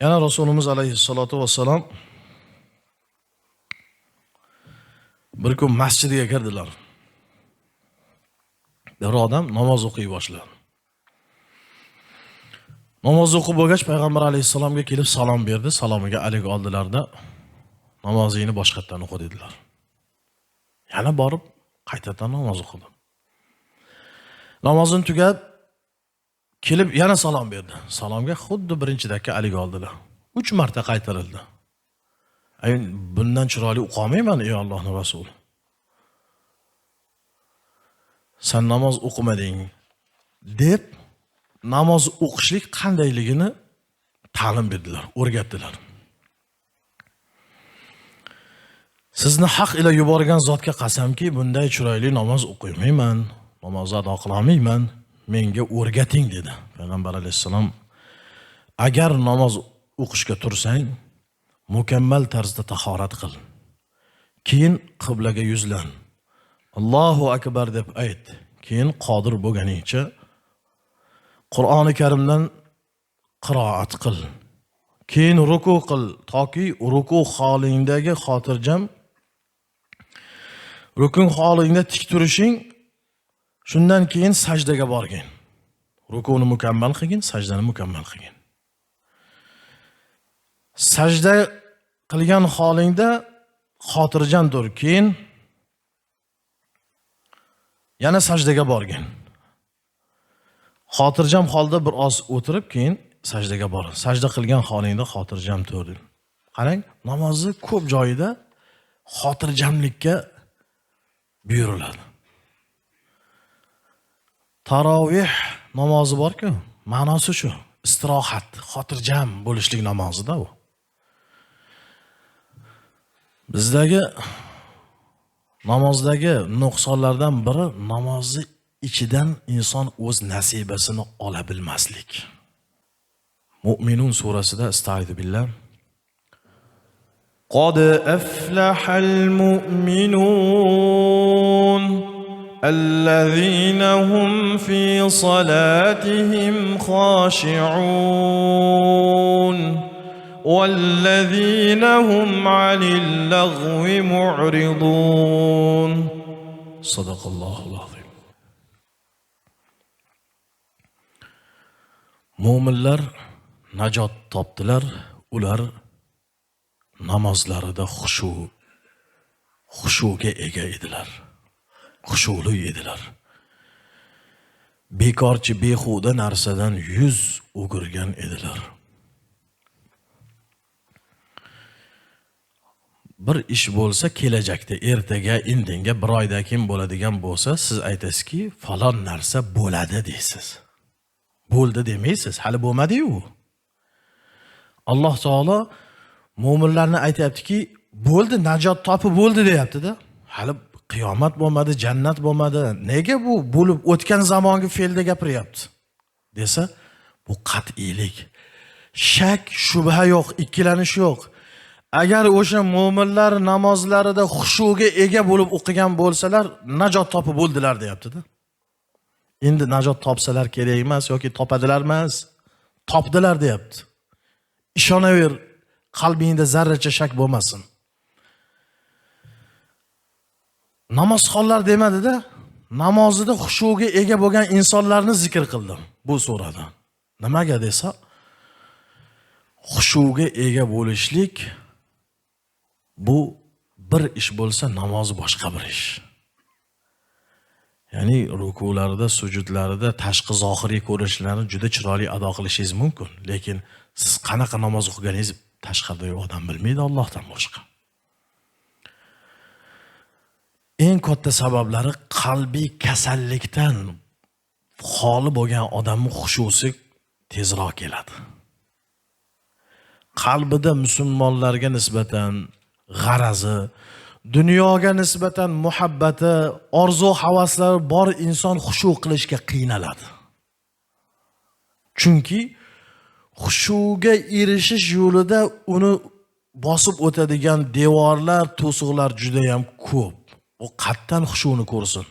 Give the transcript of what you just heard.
yana rasulimiz alayhissalotu vassalom bir kun masjidga kirdilar. Bir odam namoz o'qiy boshladi. Namoz o'qib bo'lgach payg'ambar alayhissalomga kelib salom berdi salomiga alik oldilarda namozingni boshqatdan o'qi dedilar. Yana borib qaytadan namoz o'qidi namozini tugab kelib yana salom berdi. Salomga xuddi birinchi dakka haligi oldilar. Uch marta qaytarildi. Bundan chiroyli o'qolmayman ey allohni rasuli. San namoz o'qimading deb namoz o'qishlik qandayligini ta'lim berdilar o'rgatdilar. Sizni haq ila yuborgan zotga qasamki bunday chiroyli namoz o'qimayman namoz ado qilolmayman. Menga o'rgating dedi. Payg'ambar alayhissalom agar namoz o'qishga tursang mukammal tarzda tahorat qil. Keyin qiblaga yuzlan. Allohu akbar deb ayt. Keyin qodir bo'lganingcha qur'oni karimdan qiroat qil. Keyin ruku qil. Toki ruku holingdagi xotirjam rukun holingda tik turishing shundan keyin sajdaga borgin. Rukuni mukammal qilgin sajdani mukammal qilgin. Sajda qilgan holingda xotirjam tur keyin yana sajdaga borgin. Xotirjam holda bir oz o'tirib keyin sajdaga bor sajda qilgan holingda xotirjam tur. Qarang namozni ko'p joyida xotirjamlikka buyuriladi. taroveh namozi borku ma'nosi shu istirohat xotirjam bo'lishlik namozida u bizdagi namozdagi nuqsonlardan biri namozni ichidan inson o'z nasibasini ola bilmaslik mo'minun surasida istaidu billah قد أفلح المؤمنون الذين هم صلاتهم خاشعون والذين هم عن اللغو معرضون. صدق الله العظيم. مؤمنلر نجات تابتلر ular namozlarida xushu xushuga ega خشو xushuli edilar. Bekorchi behuda narsadan yuz o'girgan edilar. Bir ish bo'lsa kelajakda ertaga indinga bir oydan keyin bo'ladigan bo'lsa siz aytasizki falon narsa bo'ladi deysiz. Bo'ldi demaysiz hali bo'lmadiyu. Alloh taolo mo'minlarni aytyaptiki bo'ldi najot topib bo'ldi deyaptida. Hali qiyomat bo'lmadi jannat bo'lmadi. Nega bu bo'lib o'tgan zamongi fe'lda gapiryapti? Desa bu qat'iylik. Shak shubha yo'q ikkilanish yo'q. Agar o'sha mo'minlar namozlarida xushuga ega bo'lib o'qigan bo'lsalar najot topib bo'ldilar deyaptida. Endi najot topsalar kerak emas yoki topadilar emas topdilar deyapti. Ishonaver qalbingda zarracha shak bo'lmasin. Namozxonlar demadida namozida xushuga ega bo'lgan insonlarni zikr qildim bu surada. Nimaga desa xushuga ega bo'lishlik bu bir ish bo'lsa namoz boshqa bir ish. Ya'ni rukularida sujudlarida tashqi zohiriy ko'rinishlarni juda chiroyli ado qilishingiz mumkin lekin siz qanaqa namoz o'qiganingizni tashqaridagi odam bilmaydi Allohdan boshqa. Eng katta sabablari qalbiy kasallikdan xoli bo'lgan odamni xushusi tezroq keladi. Qalbida musulmonlarga nisbatan g'arazi dunyoga nisbatan muhabbati orzu havaslari bor inson xushu qilishga qiynaladi. Chunki xushuga erishish yo'lida uni bosib o'tadigan devorlar to'siqlar judayam ko'p. U qatdan xushuni ko'rsin.